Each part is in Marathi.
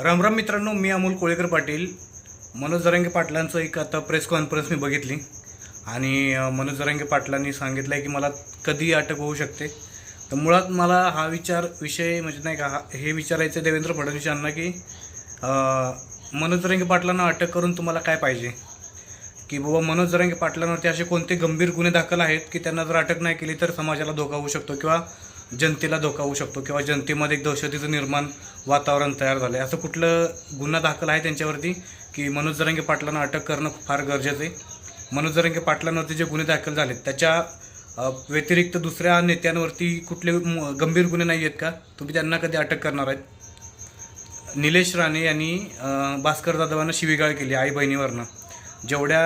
रामराम मित्रांनो मी अमोल कोळेकर पाटील. मनोज जरांगे पाटलांचं एक आता प्रेस कॉन्फरन्स मी बघितली. आणि मनोज जरांगे पाटलांनी सांगितलं आहे की मला कधी अटक होऊ शकते. तर मुळात मला हा विचार विषय म्हणजे नाही का हा हे विचारायचं आहे देवेंद्र फडणवीस यांना की मनोज जरांगे पाटलांना अटक करून तुम्हाला काय पाहिजे? की बाबा मनोज जरांगे पाटलांवरती असे कोणते गंभीर गुन्हे दाखल आहेत की त्यांना जर अटक नाही केली तर समाजाला धोका होऊ शकतो? किंवा जनतेला धोका होऊ शकतो किंवा जनतेमध्ये एक दहशतीचं निर्माण वातावरण तयार झालं आहे असं कुठलं गुन्हा दाखल आहे त्यांच्यावरती? की मनोज जरंगे पाटलांना अटक करणं फार गरजेचं आहे. मनोज जरंगे पाटलांवरती जे गुन्हे दाखल झालेत त्याच्या व्यतिरिक्त दुसऱ्या नेत्यांवरती कुठले गंभीर गुन्हे नाही आहेत का? तुम्ही त्यांना कधी अटक करणार आहेत? निलेश राणे यांनी भास्कर जाधवांना शिवीगाळ केली आई बहिणीवरनं जेवढ्या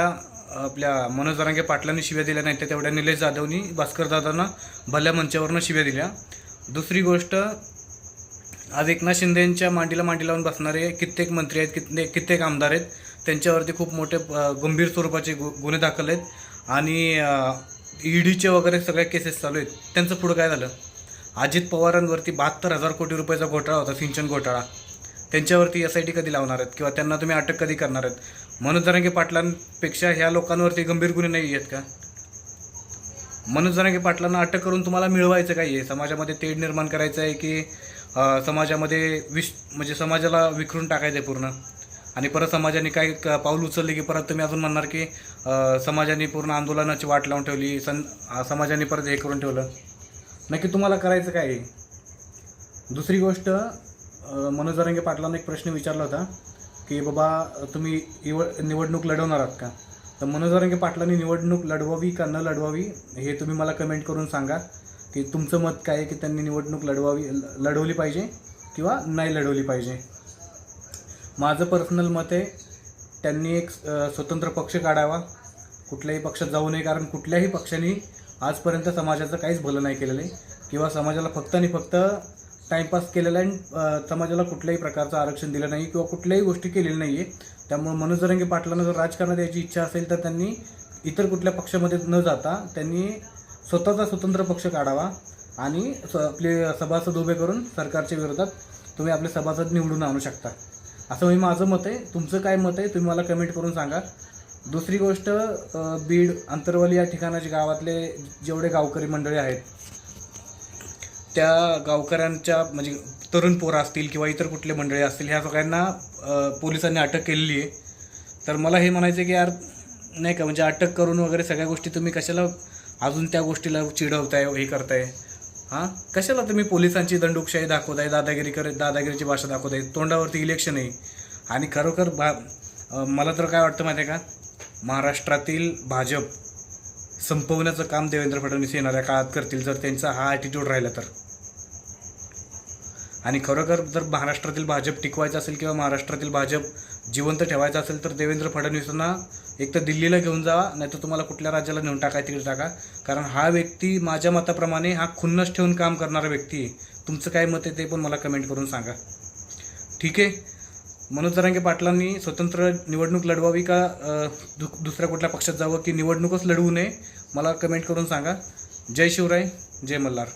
आपल्या मनोज जरांगे पाटलांनी शिव्या दिल्या नाहीत त्या तेवढ्या निलेश जाधवनी भास्करदादांना भल्या मंचावरनं शिव्या दिल्या. दुसरी गोष्ट आज एकनाथ शिंदेंच्या मांडीला मांडी लावून बसणारे कित्येक मंत्री आहेत कित्येक कित्येक आमदार आहेत त्यांच्यावरती खूप मोठे गंभीर स्वरूपाचे गु गुन्हे दाखल आहेत. आणि ईडीचे वगैरे सगळ्या केसेस चालू आहेत. त्यांचं पुढं काय झालं? अजित पवारांवरती बहात्तर हजार कोटी रुपयाचा घोटाळा होता सिंचन घोटाळा. त्यांच्यावरती एस आय टी कधी लावणार आहेत? किंवा त्यांना तुम्ही अटक कधी करणार आहेत? मनोज जरांगे पाटलांपेक्षा ह्या लोकांवरती गंभीर गुन्हे नाही आहेत का? मनोज जरांगे पाटलांना अटक करून तुम्हाला मिळवायचं काय आहे? समाजामध्ये तेढ निर्माण करायचं आहे की समाजामध्ये विश म्हणजे समाजाला विखरून टाकायचं आहे पूर्ण? आणि परत समाजाने काय पाऊल उचलले की परत तुम्ही अजून म्हणणार की समाजाने पूर्ण आंदोलनाची वाट लावून ठेवली सं समाजाने परत हे करून ठेवलं? नक्की तुम्हाला करायचं काय आहे? दुसरी गोष्ट अं, मनोज जरांगे पाटलांना एक प्रश्न विचारला होता. की बाबा तुम्ही इव निवडणूक लढवणार आहात का? तर मनोज जरांगे पाटलांनी निवडणूक लढवावी का न लढवावी हे तुम्ही मला कमेंट करून सांगा. की तुमचं मत काय आहे की त्यांनी निवडणूक लढवावी ल- लढवली पाहिजे किंवा नाही लढवली पाहिजे? माझं पर्सनल मत आहे त्यांनी एक स्वतंत्र पक्ष काढावा. कुठल्याही पक्षात जाऊ नये कारण कुठल्याही पक्षाने आजपर्यंत समाजाचं काहीच भलं नाही केलेलं आहे. किंवा समाजाला फक्त आणि फक्त टाईमपास केलेला आहे. आणि समाजाला कुठल्याही प्रकारचं आरक्षण दिलं नाही किंवा कुठल्याही गोष्टी केलेल्या नाही आहे त्यामुळे मनोज जरंगे पाटलांना जर राजकारणात यायची इच्छा असेल तर त्यांनी इतर कुठल्या पक्षामध्ये न जाता त्यांनी स्वतःचा स्वतंत्र पक्ष काढावा आणि स- आपले सभासद उभे करून सरकारच्या विरोधात तुम्ही आपले सभासद निवडून आणू शकता. असं मी माझं मत आहे. तुमचं काय मत आहे तुम्ही मला कमेंट करून सांगा. दुसरी गोष्ट बीड अंतरवली या ठिकाणाचे गावातले जेवढे गावकरी मंडळी आहेत त्या गावकऱ्यांच्या म्हणजे तरुण पोरं असतील किंवा इतर कुठले मंडळी असतील ह्या सगळ्यांना पोलिसांनी अटक केलेली आहे. तर मला हे म्हणायचं आहे की यार नाही का म्हणजे अटक करून वगैरे सगळ्या गोष्टी तुम्ही कशाला अजून त्या गोष्टीला चिडवताय हे करताय? हां? कशाला तुम्ही पोलिसांची दंडुकशाही दाखवताय दादागिरी करत दादागिरीची भाषा दाखवताय? तोंडावरती इलेक्शन आहे. आणि खरोखर भा मला तर काय वाटतं माहिती आहे का? महाराष्ट्रातील भाजप संपवण्याचं काम देवेंद्र फडणवीस येणाऱ्या काळात करतील जर त्यांचा हा ॲटिट्यूड राहिला तर. आणि खरोखर जर महाराष्ट्रातील भाजप टिकवायचं असेल किंवा महाराष्ट्रातील भाजप जिवंत ठेवायचं असेल तर देवेंद्र फडणवीसांना एक तर दिल्लीला घेऊन जावा नाही तर तुम्हाला कुठल्या राज्याला नेऊन टाका तिकडे टाका. कारण हा व्यक्ती माझ्या मताप्रमाणे हा खुन्नस ठेवून काम करणारा व्यक्ती आहे. तुमचं काय मत आहे ते पण मला कमेंट करून सांगा. ठीक आहे? मनोज जरांगे पाटलांनी स्वतंत्र निवडणूक लढवावी का दु दुसऱ्या कुठल्या पक्षात जावं की निवडणूकच लढवू नये? मला कमेंट करून सांगा. जय शिवराय जय मल्हार.